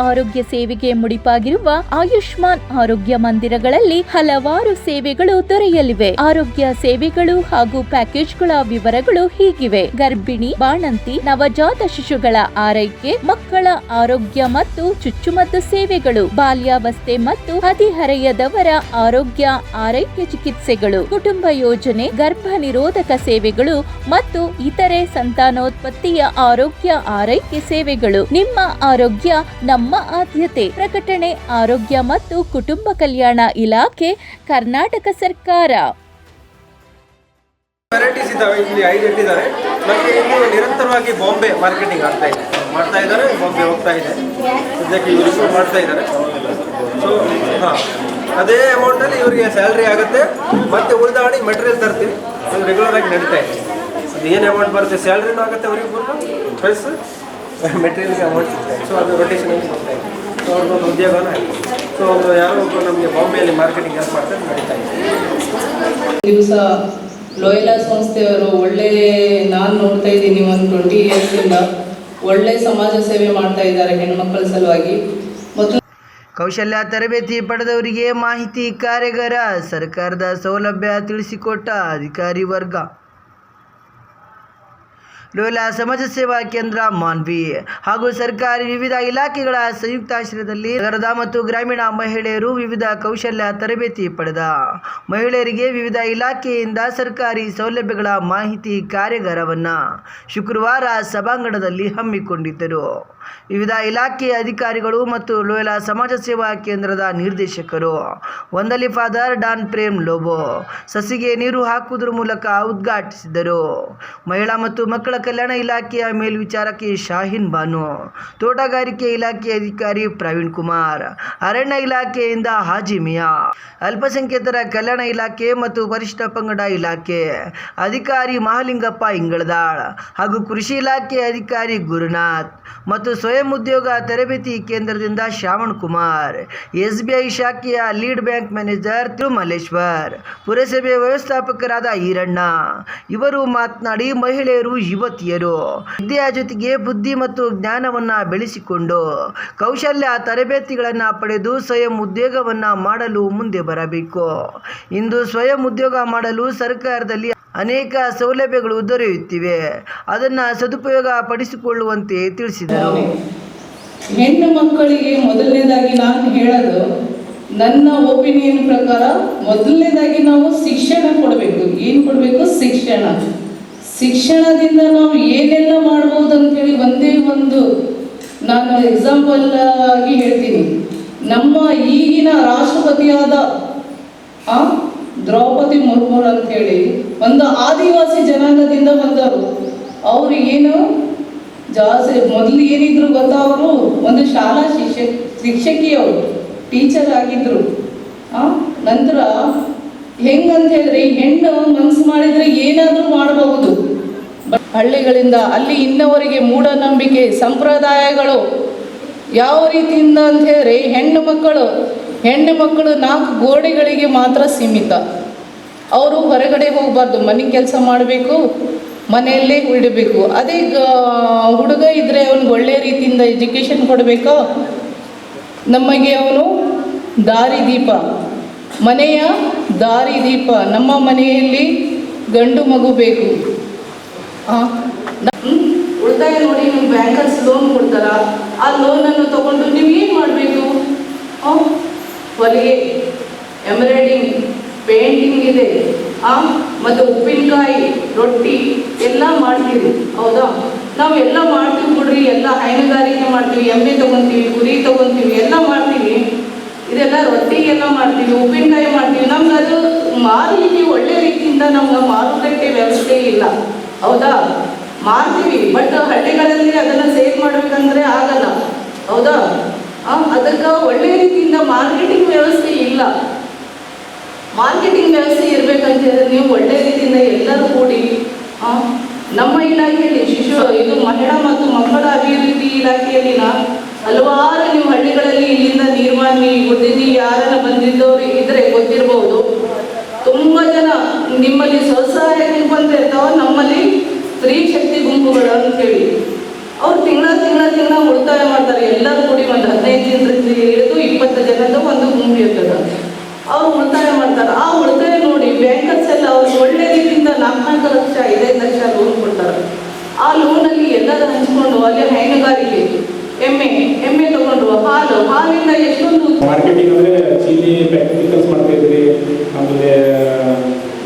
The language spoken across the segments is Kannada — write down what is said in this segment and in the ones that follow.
ಆರೋಗ್ಯ ಸೇವೆಗೆ ಮುಡಿಪಾಗಿರುವ ಆಯುಷ್ಮಾನ್ ಆರೋಗ್ಯ ಮಂದಿರಗಳಲ್ಲಿ ಹಲವಾರು ಸೇವೆಗಳು ದೊರೆಯಲಿವೆ. ಆರೋಗ್ಯ ಸೇವೆಗಳು ಹಾಗೂ ಪ್ಯಾಕೇಜ್ಗಳ ವಿವರಗಳು ಹೀಗಿವೆ. ಗರ್ಭಿಣಿ, ಬಾಣಂತಿ, ನವಜಾತ ಶಿಶುಗಳ ಆರೈಕೆ, ಮಕ್ಕಳ ಆರೋಗ್ಯ ಮತ್ತು ಚುಚ್ಚುಮದ್ದು ಸೇವೆಗಳು, ಬಾಲ್ಯಾವಸ್ಥೆ ಮತ್ತು ಹದಿಹರೆಯದವರ ಆರೋಗ್ಯ ಆರೈಕೆ ಚಿಕಿತ್ಸೆಗಳು, ಕುಟುಂಬ ಯೋಜನೆ, ಗರ್ಭ ನಿರೋಧಕ ಸೇವೆಗಳು ಮತ್ತು ಇತರೆ ಸಂತಾನೋತ್ಪತ್ತಿಯ ಆರೋಗ್ಯ ಆರೈಕೆ ಸೇವೆಗಳು. ನಿಮ್ಮ ಆರೋಗ್ಯ ನಮ್ಮ ಆದ್ಯತೆ, ಪ್ರಕಟಣೆ, ಆರೋಗ್ಯ ಮತ್ತು ಕುಟುಂಬ ಕಲ್ಯಾಣ ಇಲಾಖೆ, ಕರ್ನಾಟಕ ಸರ್ಕಾರ. ವೆರೈಟೀಸ್ ಇದ್ದಾವೆ, ಇಲ್ಲಿ ಐದು ಇಟ್ಟಿದ್ದಾರೆ ಮತ್ತೆ ಇಲ್ಲಿ ನಿರಂತರವಾಗಿ ಬಾಂಬೆ ಮಾರ್ಕೆಟಿಂಗ್ ಆಗ್ತಾ ಇದೆ. ಮಾಡ್ತಾ ಇದ್ದಾರೆ, ಬಾಂಬೆ ಹೋಗ್ತಾ ಇದೆ. ಸದ್ಯಕ್ಕೆ ಇವರು ಮಾಡ್ತಾ ಇದ್ದಾರೆ. ಸೊ ಹಾಂ. ಅದೇ ಅಮೌಂಟಲ್ಲಿ ಇವರಿಗೆ ಸ್ಯಾಲ್ರಿ ಆಗುತ್ತೆ. ಮತ್ತೆ ಉಳಿದಾಡಿ ಮೆಟೀರಿಯಲ್ ತರ್ತೀವಿ. ಅದು ರೆಗ್ಯುಲರ್ ಆಗಿ ನಡೀತಾ ಇದೆ. ಏನು ಅಮೌಂಟ್ ಬರುತ್ತೆ ಸ್ಯಾಲ್ರಿನೂ ಆಗುತ್ತೆ ಅವರಿಗೆ ಪ್ಲಸ್ ಮೆಟೀರಿಯಲ್ಗೆ ಅಮೌಂಟ್ ಸಿಗ್ತಾ ಸೊ ಅದು ರೊಟೇಷನ್ ಆಗಿ ಇದೆ. ಸೊ ಅವ್ರಿಗೊಂದು ಉದ್ಯೋಗನೂ ಆಯಿತು ಸೊ ಅವರು ಯಾರೋ ಒಬ್ಬರು ನಮಗೆ ಬಾಂಬೆಯಲ್ಲಿ ಮಾರ್ಕೆಟಿಂಗ್ ಹೆಲ್ಪ್ ಮಾಡ್ತಾರೆ ನಡೀತಾ ಇದೆ. ದಿವಸ ಲೋಯಲಾ ಸಂಸ್ಥೆಯವರು ಒಳ್ಳೆ ನಾನು ನೋಡ್ತಾ ಇದ್ದೀನಿ ಒಂದು ಟ್ವೆಂಟಿ ಇಯರ್ಸಿಂದ ಒಳ್ಳೆ ಸಮಾಜ ಸೇವೆ ಮಾಡ್ತಾ ಇದ್ದಾರೆ ಹೆಣ್ಮಕ್ಕಳ ಸಲುವಾಗಿ. ಮತ್ತು ಕೌಶಲ್ಯ ತರಬೇತಿ ಪಡೆದವರಿಗೆ ಮಾಹಿತಿ ಕಾರ್ಯಾಗಾರ ಸರ್ಕಾರದ ಸೌಲಭ್ಯ ತಿಳಿಸಿಕೊಟ್ಟ ಅಧಿಕಾರಿ ವರ್ಗ. ಲೋಲಾ ಸಮಾಜ ಸೇವಾ ಕೇಂದ್ರ ಮಾನ್ವಿ ಹಾಗೂ ಸರ್ಕಾರಿ ವಿವಿಧ ಇಲಾಖೆಗಳ ಸಂಯುಕ್ತಾಶ್ರಯದಲ್ಲಿ ನಗರದ ಮತ್ತು ಗ್ರಾಮೀಣ ಮಹಿಳೆಯರು ವಿವಿಧ ಕೌಶಲ್ಯ ತರಬೇತಿ ಪಡೆದ. ಮಹಿಳೆಯರಿಗೆ ವಿವಿಧ ಇಲಾಖೆಯಿಂದ ಸರ್ಕಾರಿ ಸೌಲಭ್ಯಗಳ ಮಾಹಿತಿ ಕಾರ್ಯಾಗಾರವನ್ನು ಶುಕ್ರವಾರ ಸಭಾಂಗಣದಲ್ಲಿ ಹಮ್ಮಿಕೊಂಡಿದ್ದರು. ವಿವಿಧ ಇಲಾಖೆಯ ಅಧಿಕಾರಿಗಳು ಮತ್ತು ಲೋಯಲಾ ಸಮಾಜ ಸೇವಾ ಕೇಂದ್ರದ ನಿರ್ದೇಶಕರು ಒಂದಲಿ ಫಾದರ್ ಡಾನ್ ಪ್ರೇಮ್ ಲೋಬೋ, ಸಸಿಗೆ ನೀರು ಹಾಕುವುದರ ಮೂಲಕ ಉದ್ಘಾಟಿಸಿದರು. ಮಹಿಳಾ ಮತ್ತು ಮಕ್ಕಳ ಕಲ್ಯಾಣ ಇಲಾಖೆಯ ಮೇಲ್ವಿಚಾರಕಿ ಶಾಹೀನ್ ಬಾನು, ತೋಟಗಾರಿಕೆ ಇಲಾಖೆ ಅಧಿಕಾರಿ ಪ್ರವೀಣ್ ಕುಮಾರ್, ಅರಣ್ಯ ಇಲಾಖೆಯಿಂದ ಹಾಜಿ ಮಿಯಾ, ಅಲ್ಪಸಂಖ್ಯಾತರ ಕಲ್ಯಾಣ ಇಲಾಖೆ ಮತ್ತು ವರಿಷ್ಠ ಪಂಗಡ ಇಲಾಖೆ ಅಧಿಕಾರಿ ಮಹಾಲಿಂಗಪ್ಪ ಇಂಗಳದಾಳ್ ಹಾಗೂ ಕೃಷಿ ಇಲಾಖೆ ಅಧಿಕಾರಿ ಗುರುನಾಥ್ ಮತ್ತು ಸ್ವಯಂ ಉದ್ಯೋಗ ತರಬೇತಿ ಕೇಂದ್ರದಿಂದ Shravan Kumar S B I ಶಾಖೆಯ ಲೀಡ್ ಬ್ಯಾಂಕ್ ಮ್ಯಾನೇಜರ್ ತಿರುಮಲ್ಲೇಶ್ವರ್ ಪುರಸಭೆ ವ್ಯವಸ್ಥಾಪಕರಾದ ಈರಣ್ಣ. ಇವರು ಮಾತನಾಡಿ ಮಹಿಳೆಯರು ಯುವತಿಯರು ವಿದ್ಯೆಯ ಜೊತೆಗೆ ಬುದ್ಧಿ ಮತ್ತು ಜ್ಞಾನವನ್ನು ಬೆಳೆಸಿಕೊಂಡು ಕೌಶಲ್ಯ ತರಬೇತಿಗಳನ್ನು ಪಡೆದು ಸ್ವಯಂ ಉದ್ಯೋಗವನ್ನು ಮಾಡಲು ಮುಂದೆ ಬರಬೇಕು. ಇಂದು ಸ್ವಯಂ ಉದ್ಯೋಗ ಮಾಡಲು ಸರ್ಕಾರದಲ್ಲಿ ಅನೇಕ ಸೌಲಭ್ಯಗಳು ದೊರೆಯುತ್ತಿವೆ. ಅದನ್ನು ಸದುಪಯೋಗ ಪಡಿಸಿಕೊಳ್ಳುವಂತೆ ತಿಳಿಸಿದರು. ಹೆಣ್ಣು ಮಕ್ಕಳಿಗೆ ಮೊದಲನೇದಾಗಿ ನಾನು ಹೇಳೋದು, ನನ್ನ ಒಪಿನಿಯನ್ ಪ್ರಕಾರ ಮೊದಲನೇದಾಗಿ ನಾವು ಶಿಕ್ಷಣ ಕೊಡಬೇಕು. ಏನು ಕೊಡಬೇಕು? ಶಿಕ್ಷಣ. ಶಿಕ್ಷಣದಿಂದ ನಾವು ಏನೆಲ್ಲ ಮಾಡ್ಬೋದು ಅಂತೇಳಿ ಒಂದೇ ಒಂದು ನಾನು ಎಕ್ಸಾಂಪಲ್ ಆಗಿ ಹೇಳ್ತೀನಿ. ನಮ್ಮ ಈಗಿನ ರಾಷ್ಟ್ರಪತಿಯಾದ, ಆ, ದ್ರೌಪದಿ ಅಂತ ಹೇಳಿ ಒಂದು ಆದಿವಾಸಿ ಜನಾಂಗದಿಂದ ಬಂದವರು. ಅವರು ಏನು ಜಾಸ್ತಿ, ಮೊದಲು ಏನಿದ್ರು ಗೊತ್ತಾ ಅವರು? ಒಂದು ಶಾಲಾ ಶಿಕ್ಷಕ ಶಿಕ್ಷಕಿಯವರು ಟೀಚರ್ ಆಗಿದ್ರು. ಆ, ನಂತರ ಹೆಂಗಂತ ಹೇಳಿದ್ರೆ ಹೆಣ್ಣು ಮನ್ಸು ಮಾಡಿದ್ರೆ ಏನಾದರೂ ಮಾಡಬಹುದು. ಹಳ್ಳಿಗಳಿಂದ ಅಲ್ಲಿ ಇನ್ನವರಿಗೆ ಮೂಢನಂಬಿಕೆ, ಸಂಪ್ರದಾಯಗಳು ಯಾವ ರೀತಿಯಿಂದ ಅಂತ ಹೇಳಿದ್ರೆ ಹೆಣ್ಣು ಮಕ್ಕಳು ಹೆಣ್ಣು ಮಕ್ಕಳು ನಾಲ್ಕು ಗೋಡೆಗಳಿಗೆ ಮಾತ್ರ ಸೀಮಿತ. ಅವರು ಹೊರಗಡೆ ಹೋಗಬಾರ್ದು, ಮನೆ ಕೆಲಸ ಮಾಡಬೇಕು, ಮನೆಯಲ್ಲೇ ಉಳಿಬೇಕು. ಅದೇ ಹುಡುಗ ಇದ್ದರೆ ಅವನಿಗೆ ಒಳ್ಳೆಯ ರೀತಿಯಿಂದ ಎಜುಕೇಷನ್ ಕೊಡಬೇಕು? ನಮಗೆ ಅವನು ದಾರಿದೀಪ. ಮನೆಯ ದಾರಿದೀಪ ನಮ್ಮ ಮನೆಯಲ್ಲಿ ಗಂಡು ಮಗು ಬೇಕು. ಉಳಿತಾಯ ನೋಡಿ ನೀವು ಬ್ಯಾಂಕರ್ಸ್ ಲೋನ್ ಕೊಡ್ತಾರ? ಆ ಲೋನನ್ನು ತಗೊಂಡು ನೀವು ಏನು ಮಾಡಬೇಕು? ಹೊಲಿಗೆ. ಎಂಬ್ರಾಯ್ಡಿಂಗ್ ಪೇಂಟಿಂಗ್ ಇದೆ. ಆ, ಮತ್ತು ಉಪ್ಪಿನಕಾಯಿ, ರೊಟ್ಟಿ ಎಲ್ಲ ಮಾಡ್ತೀವಿ ಹೌದಾ? ನಾವು ಎಲ್ಲ ಮಾಡ್ತೀವಿ ಬಿಡ್ರಿ. ಎಲ್ಲ ಹೈನುಗಾರಿಕೆ ಮಾಡ್ತೀವಿ. ಎಮ್ಮೆ ತಗೊಂತೀವಿ, ಕುರಿ ತಗೊಂತೀವಿ, ಎಲ್ಲ ಮಾಡ್ತೀವಿ. ಇದೆಲ್ಲ ರೊಟ್ಟಿಗೆಲ್ಲ ಮಾಡ್ತೀವಿ, ಉಪ್ಪಿನಕಾಯಿ ಮಾಡ್ತೀವಿ. ನಮ್ಗೆ ಅದು ಮಾರಲಿಕ್ಕೆ ಒಳ್ಳೆ ರೀತಿಯಿಂದ ನಮ್ಗೆ ಮಾರುಕಟ್ಟೆ ವ್ಯವಸ್ಥೆ ಇಲ್ಲ. ಹೌದಾ? ಮಾರ್ತೀವಿ ಬಟ್ ಹಳ್ಳಿಗಳಲ್ಲಿ ಅದನ್ನು ಸೇಲ್ ಮಾಡಬೇಕಂದ್ರೆ ಆಗಲ್ಲ. ಹೌದಾ? ಅದಕ್ಕೆ ಒಳ್ಳೆ ರೀತಿಯಿಂದ ಮಾರ್ಕೆಟಿಂಗ್ ವ್ಯವಸ್ಥೆ ಇಲ್ಲ. ಮಾರ್ಕೆಟಿಂಗ್ ವ್ಯವಸ್ಥೆ ಇರಬೇಕಂತ ಹೇಳಿದ್ರೆ ನೀವು ಒಳ್ಳೆ ರೀತಿಯಿಂದ ಎಲ್ಲರೂ ಕೂಡಿ ನಮ್ಮ ಇಲಾಖೆಯಲ್ಲಿ ಶಿಶು, ಇದು ಮಹಿಳಾ ಮತ್ತು ಮಕ್ಕಳ ಅಭಿವೃದ್ಧಿ ಇಲಾಖೆಯಲ್ಲಿ ನಾ- ಹಲವಾರು ನಿಮ್ಮ ಹಳ್ಳಿಗಳಲ್ಲಿ ಇಲ್ಲಿಂದ ನೀರ್ವಾಣಿ ಗುಡ್ದಿದ್ದಿ ಯಾರನ್ನ ಬಂದಿದ್ದವ್ರು ಇದ್ರೆ ಗೊತ್ತಿರಬಹುದು ತುಂಬಾ ಜನ ನಿಮ್ಮಲ್ಲಿ ಸ್ವಸಹಾಯ ಗುಂಪಂತ ಇರ್ತಾವ ನಮ್ಮಲ್ಲಿ ಸ್ತ್ರೀ ಶಕ್ತಿ ಗುಂಪುಗಳು ಅಂತ ಹೇಳಿ. ಅವ್ರು ತಿಂಗಳ ತಿಂಗಳ ತಿಂಗಳ ಉಳಿತಾಯ ಮಾಡ್ತಾರೆ. ಎಲ್ಲರೂ ಕೂಡಿ ಒಂದು ಹದಿನೈದು ಜನರಿಂದ ಹಿಡಿದು ಇಪ್ಪತ್ತು ಜನದ ಒಂದು ಗುಂಪು ಇರ್ತದೆ. ಅವ್ರು ಉಳಿತಾಯ ಮಾಡ್ತಾರೆ. ಆ ಉಳಿತಾಯ ನೋಡಿ ಬ್ಯಾಂಕರ್ಸ್ ಎಲ್ಲ ಅವ್ರಿಗೆ ಒಳ್ಳೆ ರೀತಿಯಿಂದ ನಾಲ್ಕು ನಾಲ್ಕು ಲಕ್ಷ, ಐದೈದು ಲಕ್ಷ ಲೋನ್ ಕೊಡ್ತಾರೆ. ಆ ಲೋನಲ್ಲಿ ಎಲ್ಲರೂ ಹಂಚ್ಕೊಂಡು ಅಲ್ಲಿ ಹೈನುಗಾರಿಕೆ ಎಮ್ಮೆ ಎಮ್ಮೆ ತಗೊಂಡು ಹಾಲು, ಹಾಲಿಂದ ಎಷ್ಟೊಂದು ಮಾರ್ಕೆಟಿಂಗ್ ಅಂದರೆ ಚೀಲಿ ಪಿಕಲ್ಸ್ ಮಾಡ್ತಾ ಇದ್ರಿ ಆಮೇಲೆ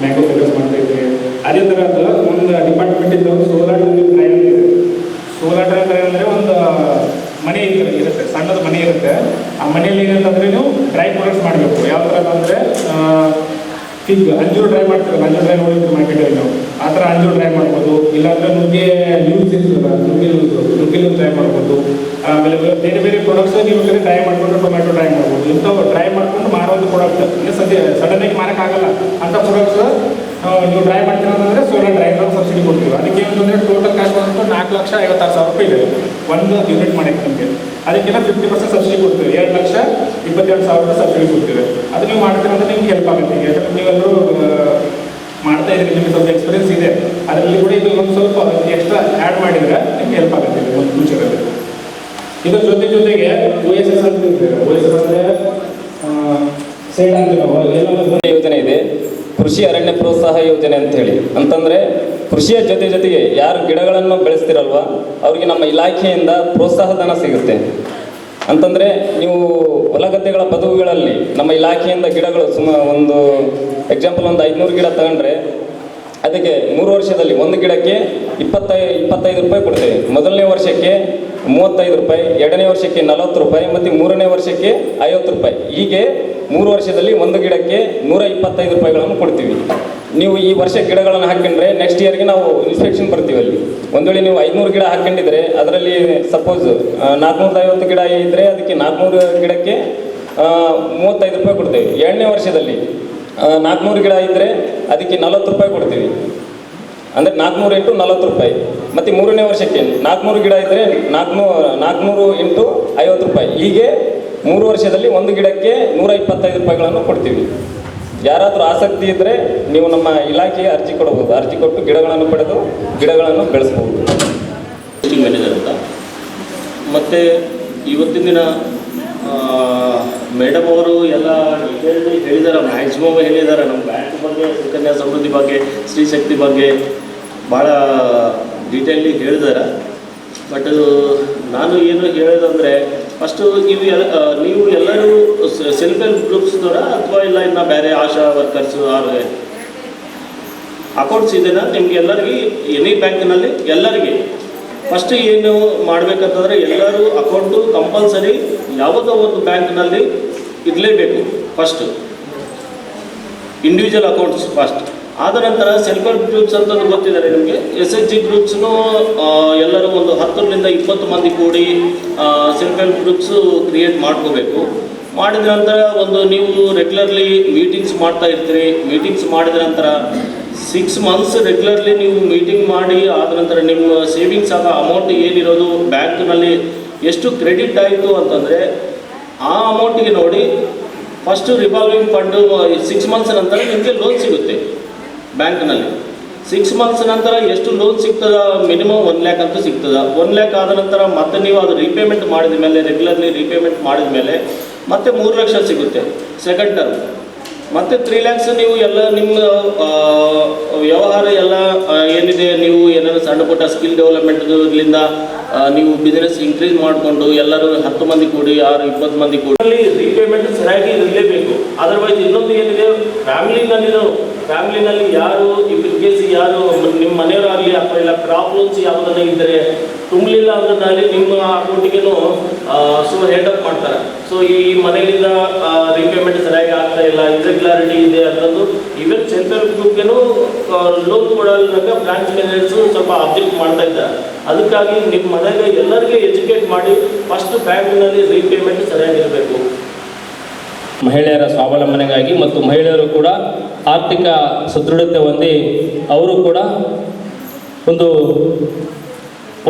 ಮ್ಯಾಂಗೋ ಪಿಕಲ್ಸ್ ಮಾಡ್ತಾ ಇದ್ರಿ ಅದೇ ಥರ ಒಂದು ಡಿಪಾರ್ಟ್ಮೆಂಟ್ ಇದ್ದು ಸೋಲಾರ್ ಇದೆ ಸೋಲಾರ್ ಡ್ರೈವ್ ಅಂದರೆ ಒಂದು ಮನೆ ಇರುತ್ತೆ, ಸಣ್ಣದ ಸಣ್ಣದು ಮನೆ ಇರುತ್ತೆ. ಆ ಮನೆಯಲ್ಲಿ ಏನಂತಂದರೆ ನೀವು ಡ್ರೈ ಪ್ರಾಡಕ್ಟ್ಸ್ ಮಾಡಬೇಕು. ಯಾವ ಥರ ಅಂದರೆ ಫಿಗ್ ಅಂಜೂರು ಡ್ರೈ ಮಾಡ್ತೀರಲ್ಲ ಅಂಜೂರು ಡ್ರೈ ನೋಡಿದ್ರೆ ಮಾರ್ಕೆಟಲ್ಲಿ ನಾವು. ಆ ಥರ ಅಂಜೂರು ಡ್ರೈ ಮಾಡ್ಬೋದು. ಇಲ್ಲಾಂದ್ರೆ ನುಗ್ಗೆ ನ್ಯೂಸ್ ಇರ್ತದಲ್ಲ, ನುಗ್ಗೆ ಲೂಸ್ ನುಗ್ಗೆ ಲೂಸ್ ಡ್ರೈ ಮಾಡ್ಬೋದು. ಆಮೇಲೆ ಬೇರೆ ಬೇರೆ ಪ್ರಾಡಕ್ಟ್ಸ್ ನೀವು ಬೇಕಾದ್ರೆ ಡ್ರೈ ಮಾಡ್ಕೊಂಡು ಟೊಮ್ಯಾಟೊ ಡ್ರೈ ಮಾಡ್ಬೋದು. ಇಂಥವು ಟ್ರೈ ಮಾಡ್ಕೊಂಡು ಮಾರೋದು ಪ್ರಾಡಕ್ಟ್ ಸದ್ಯ ಸಡನ್ನಾಗಿ ಮಾರೋಕ್ಕಾಗಲ್ಲ. ಅಂಥ ಪ್ರಾಡಕ್ಟ್ಸ್ ನೀವು ಡ್ರೈ ಮಾಡ್ತೀರಂದ್ರೆ ಸೋಲಾರ್ ಡ್ರೈವ್ ಸಬ್ಸಿಡಿ ಕೊಡ್ತೀವಿ. ಅದಕ್ಕೆ ಅಂತಂದರೆ ಟೋಟಲ್ ಕಾಸ್ಟ್ ಬಂದು ನಾಲ್ಕು ಲಕ್ಷ ಐವತ್ತಾರು ಸಾವಿರ ರೂಪಾಯಿ ಇದೆ. ಒಂದು ಯೂನಿಟ್ ಮಾಡಕ್ಕೆ ನಿಮಗೆ. ಅದಕ್ಕೆಲ್ಲ ಫಿಫ್ಟಿ ಪರ್ಸೆಂಟ್ ಸಬ್ಸಿಡಿ ಕೊಡ್ತೀವಿ. ಎರಡು ಲಕ್ಷ ಇಪ್ಪತ್ತೆರಡು ಸಾವಿರ ಸಬ್ಸಿಡಿ ಕೊಡ್ತೀವಿ. ಅದು ನೀವು ಮಾಡ್ತೀರ ಅಂದ್ರೆ ನಿಮ್ಗೆ ಹೆಲ್ಪ್ ಆಗುತ್ತೆ. ಯಾಕಂದ್ರೆ ನೀವೆಲ್ಲರೂ ಮಾಡ್ತಾ ಇದ್ದೀರಿ. ನಿಮಗೆ ಸ್ವಲ್ಪ ಎಕ್ಸ್ಪೀರಿಯನ್ಸ್ ಇದೆ. ಅದರಲ್ಲಿ ಕೂಡ ಇದು ಒಂದು ಸ್ವಲ್ಪ ಎಕ್ಸ್ಟ್ರಾ ಆ್ಯಡ್ ಮಾಡಿದರೆ ನಿಮ್ಗೆ ಹೆಲ್ಪ್ ಆಗುತ್ತೆ ಒಂದು ಫ್ಯೂಚರಲ್ಲಿ ಇದರ ಜೊತೆ ಜೊತೆಗೆ ಓ ಎಸ್ ಎಸ್ ಅಂತ ಓ ಎಸ್ ಎಸ್ ಅಂದರೆ ಸೇಡ್ ಅಂತ ಯೋಜನೆ ಇದೆ. ಕೃಷಿ ಅರಣ್ಯ ಪ್ರೋತ್ಸಾಹ ಯೋಜನೆ ಅಂತ ಹೇಳಿ ಅಂತಂದ್ರೆ ಕೃಷಿಯ ಜೊತೆ ಜೊತೆಗೆ ಯಾರು ಗಿಡಗಳನ್ನು ಬೆಳೆಸ್ತಿರಲ್ವ, ಅವರಿಗೆ ನಮ್ಮ ಇಲಾಖೆಯಿಂದ ಪ್ರೋತ್ಸಾಹ ಧನ ಸಿಗುತ್ತೆ. ಅಂತಂದ್ರೆ ನೀವು ಹೊಲ ಗದ್ದೆಗಳ ಬದುವುಗಳಲ್ಲಿ ನಮ್ಮ ಇಲಾಖೆಯಿಂದ ಗಿಡಗಳು ಸುಮ ಒಂದು ಎಕ್ಸಾಂಪಲ್ ಒಂದು ಐದುನೂರು ಗಿಡ ತಗೊಂಡ್ರೆ ಅದಕ್ಕೆ ಮೂರು ವರ್ಷದಲ್ಲಿ ಒಂದು ಗಿಡಕ್ಕೆ ಇಪ್ಪತ್ತೈ, ಇಪ್ಪತ್ತೈದು ರೂಪಾಯಿ ಕೊಡ್ತೇವೆ. ಮೊದಲನೇ ವರ್ಷಕ್ಕೆ ಮೂವತ್ತೈದು ರೂಪಾಯಿ, ಎರಡನೇ ವರ್ಷಕ್ಕೆ ನಲವತ್ತು ರೂಪಾಯಿ, ಮತ್ತು ಮೂರನೇ ವರ್ಷಕ್ಕೆ ಐವತ್ತು ರೂಪಾಯಿ. ಹೀಗೆ ಮೂರು ವರ್ಷದಲ್ಲಿ ಒಂದು ಗಿಡಕ್ಕೆ ನೂರ ಇಪ್ಪತ್ತೈದು ರೂಪಾಯಿಗಳನ್ನು ಕೊಡ್ತೀವಿ. ನೀವು ಈ ವರ್ಷ ಗಿಡಗಳನ್ನು ಹಾಕೊಂಡ್ರೆ ನೆಕ್ಸ್ಟ್ ಇಯರ್ಗೆ ನಾವು ಇನ್ಸ್ಪೆಕ್ಷನ್ ಬರ್ತೀವಿ ಅಲ್ಲಿ. ಒಂದು ವೇಳೆ ನೀವು ಐದುನೂರು ಗಿಡ ಹಾಕೊಂಡಿದ್ರೆ ಅದರಲ್ಲಿ ಸಪೋಸ್ ನಾಲ್ಕುನೂರ ಐವತ್ತು ಗಿಡ ಇದ್ದರೆ ಅದಕ್ಕೆ ನಾಲ್ಕುನೂರು ಗಿಡಕ್ಕೆ ಮೂವತ್ತೈದು ರೂಪಾಯಿ ಕೊಡ್ತೇವೆ. ಎರಡನೇ ವರ್ಷದಲ್ಲಿ ನಾಲ್ಕುನೂರು ಗಿಡ ಇದ್ದರೆ ಅದಕ್ಕೆ ನಲವತ್ತು ರೂಪಾಯಿ ಕೊಡ್ತೀವಿ. ಅಂದರೆ ನಾಲ್ಕುನೂರು ಇಂಟು ನಲವತ್ತು ರೂಪಾಯಿ. ಮತ್ತು ಮೂರನೇ ವರ್ಷಕ್ಕೆ ನಾಲ್ಕುನೂರು ಗಿಡ ಇದ್ದರೆ ನಾಲ್ಕುನೂರು ನಾಲ್ಕುನೂರು ಇಂಟು ಐವತ್ತು ರೂಪಾಯಿ. ಹೀಗೆ ಮೂರು ವರ್ಷದಲ್ಲಿ ಒಂದು ಗಿಡಕ್ಕೆ ನೂರ ಇಪ್ಪತ್ತೈದು ರೂಪಾಯಿಗಳನ್ನು ಕೊಡ್ತೀವಿ. ಯಾರಾದರೂ ಆಸಕ್ತಿ ಇದ್ದರೆ ನೀವು ನಮ್ಮ ಇಲಾಖೆಗೆ ಅರ್ಜಿ ಕೊಡಬಹುದು. ಅರ್ಜಿ ಕೊಟ್ಟು ಗಿಡಗಳನ್ನು ಪಡೆದು ಗಿಡಗಳನ್ನು ಬೆಳೆಸಬಹುದು. ಮ್ಯಾನೇಜರ್ ಅಂತ. ಮತ್ತು ಇವತ್ತಿನ ದಿನ ಮೇಡಮ್ ಅವರು ಎಲ್ಲ ಹೇಳಿದ್ದಾರೆ ಮ್ಯಾಕ್ಸಿಮಮ್ ಹೇಳಿದ್ದಾರೆ ನಮ್ಮ ಬ್ಯಾಂಕ್ ಬಗ್ಗೆ, ಸುಕನ್ಯಾ ಸಮೃದ್ಧಿ ಬಗ್ಗೆ ಸ್ತ್ರೀ ಶಕ್ತಿ ಬಗ್ಗೆ ಭಾಳ ಡೀಟೇಲಿ ಹೇಳಿದ್ದಾರೆ ಬಟ್ ನಾನು ಏನು ಹೇಳೋದಂದರೆ ಫಸ್ಟು ನೀವು ಎಲ್ಲ ನೀವು ಎಲ್ಲರೂ ಸೆಲ್ಫ್ ಹೆಲ್ಪ್ ಗ್ರೂಪ್ಸ್ದವರ ಅಥವಾ ಇಲ್ಲ ಇನ್ನು ಬೇರೆ ಆಶಾ ವರ್ಕರ್ಸ್ ಆದರೆ ಅಕೌಂಟ್ಸ್ ಇದೆಯಾ ನಿಮ್ಗೆ ಎಲ್ಲರಿಗೆ ಎನಿ ಬ್ಯಾಂಕ್ನಲ್ಲಿ ಎಲ್ಲರಿಗೆ. ಫಸ್ಟ್ ಏನು ಮಾಡಬೇಕಂತಂದ್ರೆ ಎಲ್ಲರೂ ಅಕೌಂಟು ಕಂಪಲ್ಸರಿ ಯಾವುದೋ ಒಂದು ಬ್ಯಾಂಕ್ನಲ್ಲಿ ಇರಲೇಬೇಕು ಫಸ್ಟು ಇಂಡಿವಿಜುವಲ್ ಅಕೌಂಟ್ಸ್ ಫಸ್ಟ್ ಆದ ನಂತರ ಸೆಲ್ಫ್ ಹೆಲ್ಪ್ ಗ್ರೂಪ್ಸ್ ಅಂತಂದು ಗೊತ್ತಿದ್ದಾರೆ ನಿಮಗೆ ಎಸ್ ಎಚ್ ಜಿ ಗ್ರೂಪ್ಸ್ನು ಎಲ್ಲರೂ ಒಂದು ಹತ್ತರಿಂದ ಇಪ್ಪತ್ತು ಮಂದಿ ಕೂಡಿ ಸೆಲ್ಫ್ ಹೆಲ್ಪ್ ಗ್ರೂಪ್ಸು ಕ್ರಿಯೇಟ್ ಮಾಡ್ಕೋಬೇಕು. ಮಾಡಿದ ನಂತರ ಒಂದು ನೀವು ರೆಗ್ಯುಲರ್ಲಿ ಮೀಟಿಂಗ್ಸ್ ಮಾಡ್ತಾ ಇರ್ತೀರಿ. ಮೀಟಿಂಗ್ಸ್ ಮಾಡಿದ ನಂತರ ಸಿಕ್ಸ್ ಮಂತ್ಸ್ ರೆಗ್ಯುಲರ್ಲಿ ನೀವು ಮೀಟಿಂಗ್ ಮಾಡಿ, ಆದ ನಂತರ ನಿಮ್ಮ ಸೇವಿಂಗ್ಸ್ ಆದ ಅಮೌಂಟ್ ಏನಿರೋದು ಬ್ಯಾಂಕ್ನಲ್ಲಿ ಎಷ್ಟು ಕ್ರೆಡಿಟ್ ಆಯಿತು ಅಂತಂದರೆ, ಆ ಅಮೌಂಟಿಗೆ ನೋಡಿ first revolving fund six months ನಂತರ ನಿಮಗೆ ಲೋನ್ ಸಿಗುತ್ತೆ. ಬ್ಯಾಂಕ್ನಲ್ಲಿ. ಸಿಕ್ಸ್ ಮಂತ್ಸ್ ನಂತರ ಎಷ್ಟು ಲೋನ್ ಸಿಗ್ತದ? ಮಿನಿಮಮ್ ಒನ್ ಲ್ಯಾಕ್ ಅಂತೂ ಸಿಗ್ತದ. ಒನ್ ಲ್ಯಾಕ್ ಆದ ನಂತರ ಮತ್ತೆ ನೀವು ಅದು ರೀಪೇಮೆಂಟ್ ಮಾಡಿದ ಮೇಲೆ ರೆಗ್ಯುಲರ್ಲಿ ರೀಪೇಮೆಂಟ್ ಮಾಡಿದ ಮೇಲೆ ಮತ್ತೆ ಮೂರು ಲಕ್ಷ ಸಿಗುತ್ತೆ. ಸೆಕೆಂಡ್ ಟರ್ಮ್ ಮತ್ತೆ ತ್ರೀ ಲ್ಯಾಕ್ಸ್ ನೀವು ಎಲ್ಲ ನಿಮ್ಮ ವ್ಯವಹಾರ ಎಲ್ಲ ಏನಿದೆ? ನೀವು ಏನಾದ್ರು ಸಣ್ಣ ಪುಟ್ಟ ಸ್ಕಿಲ್ ಡೆವಲಪ್ಮೆಂಟ್ಲಿಂದ ನೀವು ಬಿಸ್ನೆಸ್ ಇನ್ಕ್ರೀಸ್ ಮಾಡಿಕೊಂಡು ಎಲ್ಲರೂ ಹತ್ತು ಮಂದಿ ಕೂಡಿ, ಆರು, ಇಪ್ಪತ್ತು ಮಂದಿ ಕೂಡಿ. ರೀಪೇಮೆಂಟ್ ಸರಿಯಾಗಿ ಇರಲೇಬೇಕು. ಅದರ್ವೈಸ್ ಇನ್ನೊಂದು ಏನಿದೆ? ಫ್ಯಾಮಿಲಿನಲ್ಲಿ ಫ್ಯಾಮಿಲಿನಲ್ಲಿ ಯಾರು ಇನ್ ಕೇಸ್ ಯಾರು, ನಿಮ್ಮ ಮನೆಯವರಾಗಲಿ ಅಥವಾ ಇಲ್ಲ ಕ್ರಾಪ್ ಲೋನ್ಸ್ ಯಾವುದನ್ನ ಇದ್ದರೆ ತುಂಬಲಿಲ್ಲ ಅಂದ್ರೆ ನಿಮ್ಮ ಅಕೌಂಟಿಗೇನು ಸೊ ಹೆಡ್ ಅಪ್ ಮಾಡ್ತಾರೆ. ಸೊ ಈ ಮನೆಯಿಂದ ರಿಪೇಮೆಂಟ್ ಸರಿಯಾಗಿ ಆಗ್ತಾ ಇಲ್ಲ ಇರೆಗ್ಯುಲಾರಿಟಿ ಇದೆ ಅಂತಂದು ಇವೆಲ್ಲ ಸೆಂಟ್ರಲ್ ಗ್ರೂಪ್ಗೇನು ಲೋನ್ ಕೊಡೋದ್ರಾಗ ಬ್ರಾಂಚ್ ಮ್ಯಾನೇಜರ್ಸು ಸ್ವಲ್ಪ ಅಬ್ಜೆಕ್ಟ್ ಮಾಡ್ತಾ ಇದ್ದಾರೆ. ಅದಕ್ಕಾಗಿ ನಿಮ್ಮ ಮನೆಗೆ ಎಲ್ಲರಿಗೂ ಎಜುಕೇಟ್ ಮಾಡಿ ಫಸ್ಟ್ ಬ್ಯಾಂಕ್ನಲ್ಲಿ ರೀಪೇಮೆಂಟ್ ಸರಿಯಾಗಿರಬೇಕು. ಮಹಿಳೆಯರ ಸ್ವಾವಲಂಬನೆಗಾಗಿ ಮತ್ತು ಮಹಿಳೆಯರು ಕೂಡ ಆರ್ಥಿಕ ಸದೃಢತೆ ಹೊಂದಿ ಅವರು ಕೂಡ ಒಂದು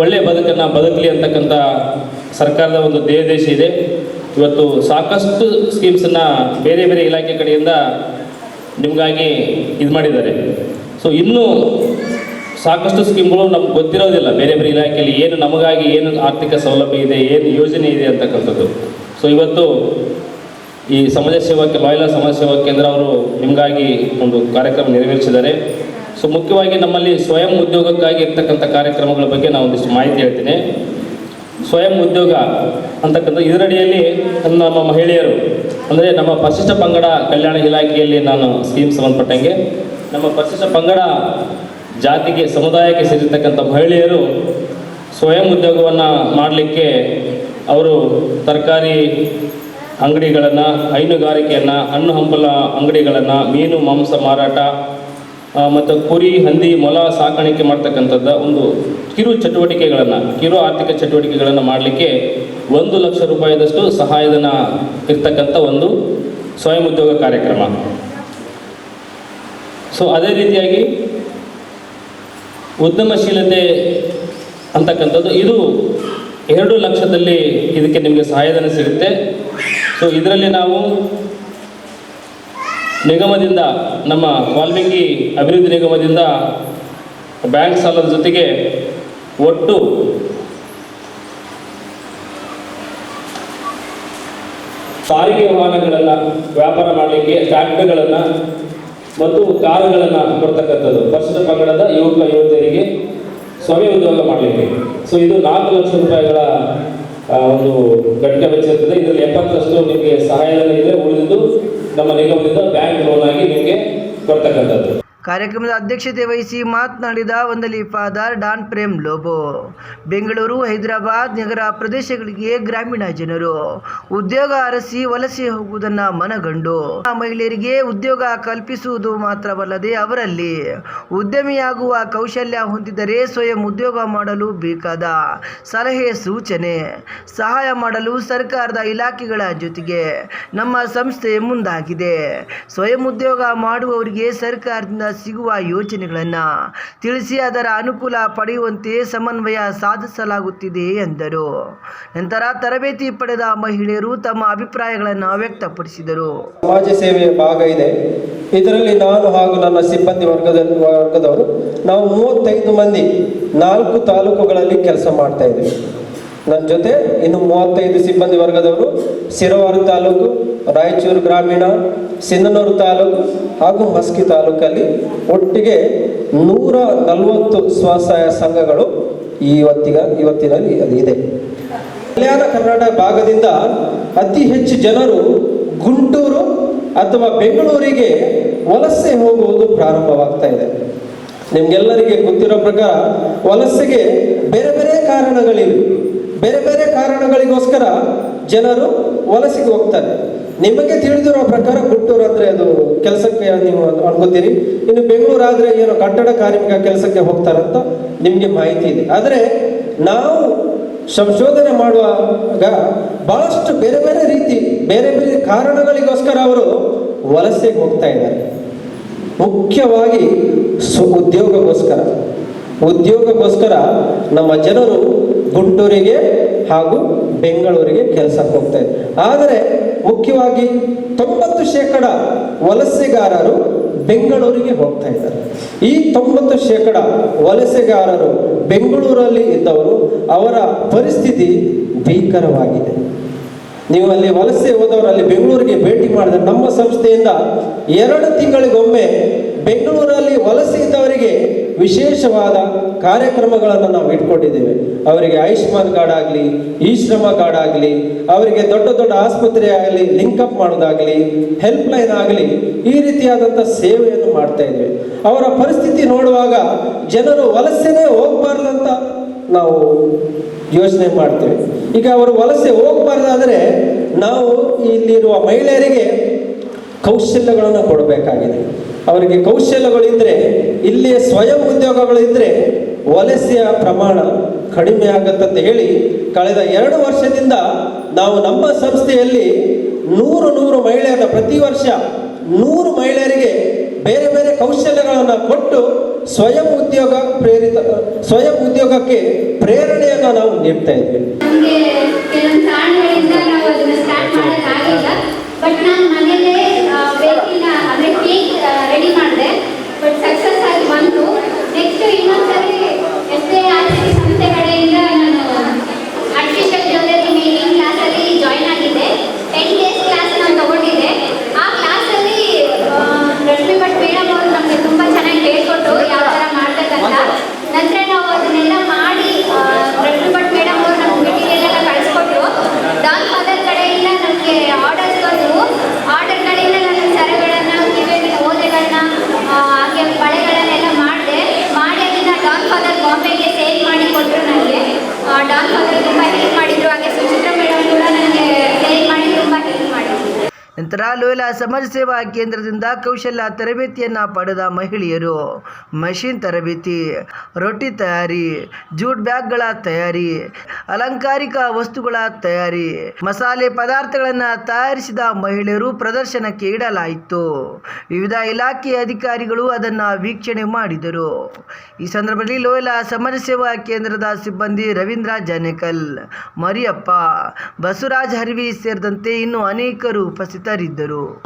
ಒಳ್ಳೆಯ ಬದುಕನ್ನು ಬದುಕಲಿ ಅಂತಕ್ಕಂಥ ಸರ್ಕಾರದ ಒಂದು ದೇಶ ಇದೆ. ಇವತ್ತು ಸಾಕಷ್ಟು ಸ್ಕೀಮ್ಸನ್ನು ಬೇರೆ ಬೇರೆ ಇಲಾಖೆ ಕಡೆಯಿಂದ ನಿಮಗಾಗಿ ಇದು ಮಾಡಿದ್ದಾರೆ. ಸೊ ಇನ್ನೂ ಸಾಕಷ್ಟು ಸ್ಕೀಮ್ಗಳು ನಮ್ಗೆ ಗೊತ್ತಿರೋದಿಲ್ಲ. ಬೇರೆ ಬೇರೆ ಇಲಾಖೆಯಲ್ಲಿ ಏನು ನಮಗಾಗಿ ಏನು ಆರ್ಥಿಕ ಸೌಲಭ್ಯ ಇದೆ, ಏನು ಯೋಜನೆ ಇದೆ ಅಂತಕ್ಕಂಥದ್ದು. ಸೊ ಇವತ್ತು ಈ ಸಮಾಜ ಸೇವಾಕ್ಕೆ ಲಾಯಲ ಸಮಾಜ ಸೇವಾ ಕೇಂದ್ರ ಅವರು ನಿಮಗಾಗಿ ಒಂದು ಕಾರ್ಯಕ್ರಮ ನೆರವೇರಿಸಿದ್ದಾರೆ. ಸೊ ಮುಖ್ಯವಾಗಿ ನಮ್ಮಲ್ಲಿ ಸ್ವಯಂ ಉದ್ಯೋಗಕ್ಕಾಗಿ ಇರ್ತಕ್ಕಂಥ ಕಾರ್ಯಕ್ರಮಗಳ ಬಗ್ಗೆ ನಾನು ಒಂದಿಷ್ಟು ಮಾಹಿತಿ ಹೇಳ್ತೀನಿ. ಸ್ವಯಂ ಉದ್ಯೋಗ ಅಂತಕ್ಕಂಥ ಇದರಡಿಯಲ್ಲಿ ನಮ್ಮ ಮಹಿಳೆಯರು, ಅಂದರೆ ನಮ್ಮ ಪರಿಶಿಷ್ಟ ಪಂಗಡ ಕಲ್ಯಾಣ ಇಲಾಖೆಯಲ್ಲಿ ನಾನು ಸ್ಕೀಮ್ ಸಂಬಂಧಪಟ್ಟಂಗೆ, ನಮ್ಮ ಪರಿಶಿಷ್ಟ ಪಂಗಡ ಜಾತಿಗೆ, ಸಮುದಾಯಕ್ಕೆ ಸೇರಿರ್ತಕ್ಕಂಥ ಮಹಿಳೆಯರು ಸ್ವಯಂ ಉದ್ಯೋಗವನ್ನು ಮಾಡಲಿಕ್ಕೆ ಅವರು ತರಕಾರಿ ಅಂಗಡಿಗಳನ್ನು, ಹೈನುಗಾರಿಕೆಯನ್ನು, ಹಣ್ಣು ಹಂಪಲ ಅಂಗಡಿಗಳನ್ನು, ಮೀನು, ಮಾಂಸ ಮಾರಾಟ ಮತ್ತು ಕುರಿ, ಹಂದಿ, ಮೊಲ ಸಾಕಾಣಿಕೆ ಮಾಡ್ತಕ್ಕಂಥದ್ದು ಒಂದು ಕಿರು ಚಟುವಟಿಕೆಗಳನ್ನು, ಕಿರು ಆರ್ಥಿಕ ಚಟುವಟಿಕೆಗಳನ್ನು ಮಾಡಲಿಕ್ಕೆ ಒಂದು ಲಕ್ಷ ರೂಪಾಯಿದಷ್ಟು ಸಹಾಯಧನ ಇರ್ತಕ್ಕಂಥ ಒಂದು ಸ್ವಯಂ ಉದ್ಯೋಗ ಕಾರ್ಯಕ್ರಮ. ಸೊ ಅದೇ ರೀತಿಯಾಗಿ ಉದ್ಯಮಶೀಲತೆ ಅಂತಕ್ಕಂಥದ್ದು, ಇದು ಎರಡು ಲಕ್ಷದಲ್ಲಿ ಇದಕ್ಕೆ ನಿಮಗೆ ಸಹಾಯಧನ ಸಿಗುತ್ತೆ. ಸೊ ಇದರಲ್ಲಿ ನಾವು ನಿಗಮದಿಂದ, ನಮ್ಮ ವಾಲ್ಮೀಕಿ ಅಭಿವೃದ್ಧಿ ನಿಗಮದಿಂದ ಬ್ಯಾಂಕ್ ಸಾಲದ ಜೊತೆಗೆ ಒಟ್ಟು ಸಾರಿಗೆ ವಾಹನಗಳನ್ನು ವ್ಯಾಪಾರ ಮಾಡಲಿಕ್ಕೆ ಟ್ಯಾಕ್ಟ್ರಿಗಳನ್ನು ಮತ್ತು ಕಾರುಗಳನ್ನು ಕೊಡ್ತಕ್ಕಂಥದ್ದು. ಪಶ್ಚಿಮ ಪಂಗಡದ ಯುವಕ, ಯುವತಿಯರಿಗೆ ಸ್ವಯಂ ಉದ್ಯೋಗ ಮಾಡಲಿಕ್ಕೆ. ಸೊ ಇದು ನಾಲ್ಕು ಲಕ್ಷ ರೂಪಾಯಿಗಳ ಒಂದು ಘಟಕ ವೆಚ್ಚ ಇರ್ತದೆ ಇದರಲ್ಲಿ ಎಪ್ಪತ್ತರಷ್ಟು ನಿಮಗೆ ಸಹಾಯಧನ ಇದೆ. ಉಳಿದಿದ್ದು ನಮ್ಮ ನಿಗಮದಿಂದ ಬ್ಯಾಂಕ್ ಲೋನ್ ಆಗಿ ನಿಮಗೆ ಕೊಡ್ತಕ್ಕಂಥದ್ದು. ಕಾರ್ಯಕ್ರಮದ ಅಧ್ಯಕ್ಷತೆ ವಹಿಸಿ ಮಾತನಾಡಿದ ಒಂದಲಿ ಫಾದರ್ ಡಾನ್ ಪ್ರೇಮ್ ಲೋಬೋ. ಬೆಂಗಳೂರು, ಹೈದರಾಬಾದ್ ನಗರ ಪ್ರದೇಶಗಳಿಗೆ ಗ್ರಾಮೀಣ ಜನರು ಉದ್ಯೋಗ ಅರಸಿ ವಲಸೆ ಹೋಗುವುದನ್ನು ಮನಗಂಡು ಮಹಿಳೆಯರಿಗೆ ಉದ್ಯೋಗ ಕಲ್ಪಿಸುವುದು ಮಾತ್ರವಲ್ಲದೆ ಅವರಲ್ಲಿ ಉದ್ಯಮಿಯಾಗುವ ಕೌಶಲ್ಯ ಹೊಂದಿದ್ದರೆ ಸ್ವಯಂ ಉದ್ಯೋಗ ಮಾಡಲು ಬೇಕಾದ ಸಲಹೆ, ಸೂಚನೆ, ಸಹಾಯ ಮಾಡಲು ಸರ್ಕಾರದ ಇಲಾಖೆಗಳ ಜೊತೆಗೆ ನಮ್ಮ ಸಂಸ್ಥೆ ಮುಂದಾಗಿದೆ. ಸ್ವಯಂ ಉದ್ಯೋಗ ಮಾಡುವವರಿಗೆ ಸರ್ಕಾರದಿಂದ ಸಿಗುವ ಯೋಜನೆಗಳನ್ನು ತಿಳಿಸಿ ಅದರ ಅನುಕೂಲ ಪಡೆಯುವಂತೆ ಸಮನ್ವಯ ಸಾಧಿಸಲಾಗುತ್ತಿದೆ ಎಂದರು. ನಂತರ ತರಬೇತಿ ಪಡೆದ ಮಹಿಳೆಯರು ತಮ್ಮ ಅಭಿಪ್ರಾಯಗಳನ್ನು ವ್ಯಕ್ತಪಡಿಸಿದರು. ಸಮಾಜ ಸೇವೆಯ ಭಾಗ ಇದೆ. ಇದರಲ್ಲಿ ನಾನು ಹಾಗೂ ನನ್ನ ಸಿಬ್ಬಂದಿ ವರ್ಗದ ವರ್ಗದವರು ನಾವು ಮೂವತ್ತೈದು ಮಂದಿ ನಾಲ್ಕು ತಾಲೂಕುಗಳಲ್ಲಿ ಕೆಲಸ ಮಾಡ್ತಾ ನನ್ನ ಜೊತೆ ಇನ್ನು ಮೂವತ್ತೈದು ಸಿಬ್ಬಂದಿ ವರ್ಗದವರು ಸಿರವಾರ ತಾಲೂಕು, ರಾಯಚೂರು ಗ್ರಾಮೀಣ, ಸಿಂಧನೂರು ತಾಲೂಕು ಹಾಗೂ ಮಸ್ಕಿ ತಾಲೂಕಲ್ಲಿ ಒಟ್ಟಿಗೆ ನೂರ ನಲವತ್ತು ಸ್ವಸಹಾಯ ಸಂಘಗಳು ಇವತ್ತಿಗ ಇವತ್ತಿನಲ್ಲಿ ಅದು ಇದೆ. ಕಲ್ಯಾಣ ಕರ್ನಾಟಕ ಭಾಗದಿಂದ ಅತಿ ಹೆಚ್ಚು ಜನರು ಗುಂಟೂರು ಅಥವಾ ಬೆಂಗಳೂರಿಗೆ ವಲಸೆ ಹೋಗುವುದು ಪ್ರಾರಂಭವಾಗ್ತಾ ಇದೆ. ನಿಮ್ಗೆಲ್ಲರಿಗೆ ಗೊತ್ತಿರೋ ಪ್ರಕಾರ ವಲಸೆಗೆ ಬೇರೆ ಬೇರೆ ಕಾರಣಗಳಿವೆ. ಬೇರೆ ಬೇರೆ ಕಾರಣಗಳಿಗೋಸ್ಕರ ಜನರು ವಲಸೆಗೆ ಹೋಗ್ತಾರೆ. ನಿಮಗೆ ತಿಳಿದಿರೋ ಪ್ರಕಾರ ಗುಂಟೂರು ಅಂದ್ರೆ ಅದು ಕೆಲಸಕ್ಕೆ ನೀವು ಅನ್ಕೋತೀರಿ. ಇನ್ನು ಬೆಂಗಳೂರು ಆದರೆ ಏನು ಕಟ್ಟಡ ಕಾರ್ಮಿಕ ಕೆಲಸಕ್ಕೆ ಹೋಗ್ತಾರಂತ ನಿಮಗೆ ಮಾಹಿತಿ ಇದೆ. ಆದರೆ ನಾವು ಸಂಶೋಧನೆ ಮಾಡುವಾಗ ಬಹಳಷ್ಟು ಬೇರೆ ಬೇರೆ ರೀತಿ, ಬೇರೆ ಬೇರೆ ಕಾರಣಗಳಿಗೋಸ್ಕರ ಅವರು ವಲಸೆಗೆ ಹೋಗ್ತಾ ಇದ್ದಾರೆ. ಮುಖ್ಯವಾಗಿ ಸು, ಉದ್ಯೋಗಕ್ಕೋಸ್ಕರ. ಉದ್ಯೋಗಕ್ಕೋಸ್ಕರ ನಮ್ಮ ಜನರು ಗುಂಟೂರಿಗೆ ಹಾಗೂ ಬೆಂಗಳೂರಿಗೆ ಕೆಲಸಕ್ಕೆ ಹೋಗ್ತಾ ಇದ್ರು. ಆದರೆ ಮುಖ್ಯವಾಗಿ ತೊಂಬತ್ತು ಶೇಕಡ ವಲಸೆಗಾರರು ಬೆಂಗಳೂರಿಗೆ ಹೋಗ್ತಾ ಇದ್ದಾರೆ. ಈ ತೊಂಬತ್ತು ಶೇಕಡ ವಲಸೆಗಾರರು ಬೆಂಗಳೂರಲ್ಲಿ ಇದ್ದವರು, ಅವರ ಪರಿಸ್ಥಿತಿ ಭೀಕರವಾಗಿದೆ. ನೀವು ಅಲ್ಲಿ ವಲಸೆ ಹೋದವರಲ್ಲಿ ಬೆಂಗಳೂರಿಗೆ ಭೇಟಿ ಮಾಡಿದ್ರೆ ನಮ್ಮ ಸಂಸ್ಥೆಯಿಂದ ಎರಡು ತಿಂಗಳಿಗೊಮ್ಮೆ ಬೆಂಗಳೂರಲ್ಲಿ ವಲಸೆ ಇದ್ದವರಿಗೆ ವಿಶೇಷವಾದ ಕಾರ್ಯಕ್ರಮಗಳನ್ನು ನಾವು ಇಟ್ಕೊಂಡಿದ್ದೇವೆ. ಅವರಿಗೆ ಆಯುಷ್ಮಾನ್ ಕಾರ್ಡ್ ಆಗಲಿ, ಈ ಶ್ರಮ ಕಾರ್ಡ್ ಆಗಲಿ, ಅವರಿಗೆ ದೊಡ್ಡ ದೊಡ್ಡ ಆಸ್ಪತ್ರೆ ಆಗಲಿ ಲಿಂಕಪ್ ಮಾಡೋದಾಗಲಿ ಹೆಲ್ಪ್ ಲೈನ್ ಆಗಲಿ, ಈ ರೀತಿಯಾದಂಥ ಸೇವೆಯನ್ನು ಮಾಡ್ತಾ ಇದ್ದೇವೆ ಅವರ ಪರಿಸ್ಥಿತಿ ನೋಡುವಾಗ ಜನರು ವಲಸೆನೇ ಹೋಗ್ಬಾರ್ದಂತ ನಾವು ಯೋಚನೆ ಮಾಡ್ತೇವೆ. ಈಗ ಅವರು ವಲಸೆ ಹೋಗಬಾರ್ದಾದ್ರೆ ನಾವು ಇಲ್ಲಿರುವ ಮಹಿಳೆಯರಿಗೆ ಕೌಶಲ್ಯಗಳನ್ನು ಕೊಡಬೇಕಾಗಿದೆ. ಅವರಿಗೆ ಕೌಶಲ್ಯಗಳಿದ್ರೆ ಇಲ್ಲಿಯ ಸ್ವಯಂ ಉದ್ಯೋಗಗಳಿದ್ರೆ ವಲಸೆಯ ಪ್ರಮಾಣ ಕಡಿಮೆ ಆಗತ್ತಂತ ಹೇಳಿ ಕಳೆದ ಎರಡು ವರ್ಷದಿಂದ ನಾವು ನಮ್ಮ ಸಂಸ್ಥೆಯಲ್ಲಿ ನೂರು ನೂರು ಮಹಿಳೆಯರನ್ನ ಪ್ರತಿ ವರ್ಷ ನೂರು ಮಹಿಳೆಯರಿಗೆ ಬೇರೆ ಬೇರೆ ಕೌಶಲ್ಯಗಳನ್ನು ಕೊಟ್ಟು ಸ್ವಯಂ ಉದ್ಯೋಗ ಪ್ರೇರಿತ, ಸ್ವಯಂ ಉದ್ಯೋಗಕ್ಕೆ ಪ್ರೇರಣೆಯನ್ನು ನಾವು ನೀಡ್ತಾ ಇದ್ವಿ ನಮಗೆ ಕೆಲವೊಂದು ಕಾರಣಗಳಿಂದ ನಾವು ಅದನ್ನ ಸ್ಟಾರ್ಟ್ ಮಾಡೋಕ್ಕಾಗಿಲ್ಲ ಬಟ್ ನಾನು ಮನೇಲೇ ಬೇಕಿನ ಅಂದರೆ ಕೇಕ್ ರೆಡಿ ಮಾಡಿದೆ ಬಟ್ ಸಕ್ಸಸ್ ಆಗಿ ಬಂತು ನೆಕ್ಸ್ಟ್ ಇನ್ನೊಂದ್ಸರಿ ಎಸ್ ಎ ಆರ್ ಸಿ ಸಂಸ್ಥೆ ಕಡೆಯಿಂದ ನಾನು ಆರ್ಟಿಫಿಷಿಯಲ್ ಜ್ಯುವೆಲರಿ ಮೇಕಿಂಗ್ ಕ್ಲಾಸಲ್ಲಿ ಜಾಯ್ನ್ ಆಗಿದ್ದೆ ಟೆನ್ ಡೇಸ್ ಕ್ಲಾಸ್ ನಾನು ತಗೊಂಡಿದ್ದೆ ಆ ಕ್ಲಾಸಲ್ಲಿ ರಶ್ಮಿ ಭಟ್ ಮೇಡಮ್ ಅವರು ನಮಗೆ ತುಂಬ ಚೆನ್ನಾಗಿ ಹೇಳ್ಕೊಟ್ರು ಯಾವ ಥರ ಮಾಡ್ಬೇಕಂತ ನಂತರ ನಾವು ಅದನ್ನೆಲ್ಲ ಮಾಡಿ ಆ, ರಶ್ಮಿ ಭಟ್ ಮೇಡಮ್ ಅವರು ನಮ್ಗೆ ಮೆಟೀರಿಯಲ್ ಲೋಯಲ ಸಮಾಜ ಸೇವಾ ಕೇಂದ್ರದಿಂದ ಕೌಶಲ್ಯ ತರಬೇತಿಯನ್ನು ಪಡೆದ ಮಹಿಳೆಯರು. ಮಷಿನ್ ತರಬೇತಿ, ರೊಟ್ಟಿ ತಯಾರಿ, ಜೂಟ್ ಬ್ಯಾಗ್ಗಳ ತಯಾರಿ, ಅಲಂಕಾರಿಕ ವಸ್ತುಗಳ ತಯಾರಿ, ಮಸಾಲೆ ಪದಾರ್ಥಗಳನ್ನು ತಯಾರಿಸಿದ ಮಹಿಳೆಯರು ಪ್ರದರ್ಶನಕ್ಕೆ ಇಡಲಾಯಿತು. ವಿವಿಧ ಇಲಾಖೆಯ ಅಧಿಕಾರಿಗಳು ಅದನ್ನು ವೀಕ್ಷಣೆ ಮಾಡಿದರು. ಈ ಸಂದರ್ಭದಲ್ಲಿ ಲೋಯಲ ಸಮಾಜ ಸೇವಾ ಕೇಂದ್ರದ ಸಿಬ್ಬಂದಿ ರವೀಂದ್ರ ಜಾನೇಕಲ್, ಮರಿಯಪ್ಪ, ಬಸವರಾಜ್ ಹರಿವಿ ಸೇರಿದಂತೆ ಇನ್ನೂ ಅನೇಕರು ಉಪಸ್ಥಿತರಿದ್ದರು. pero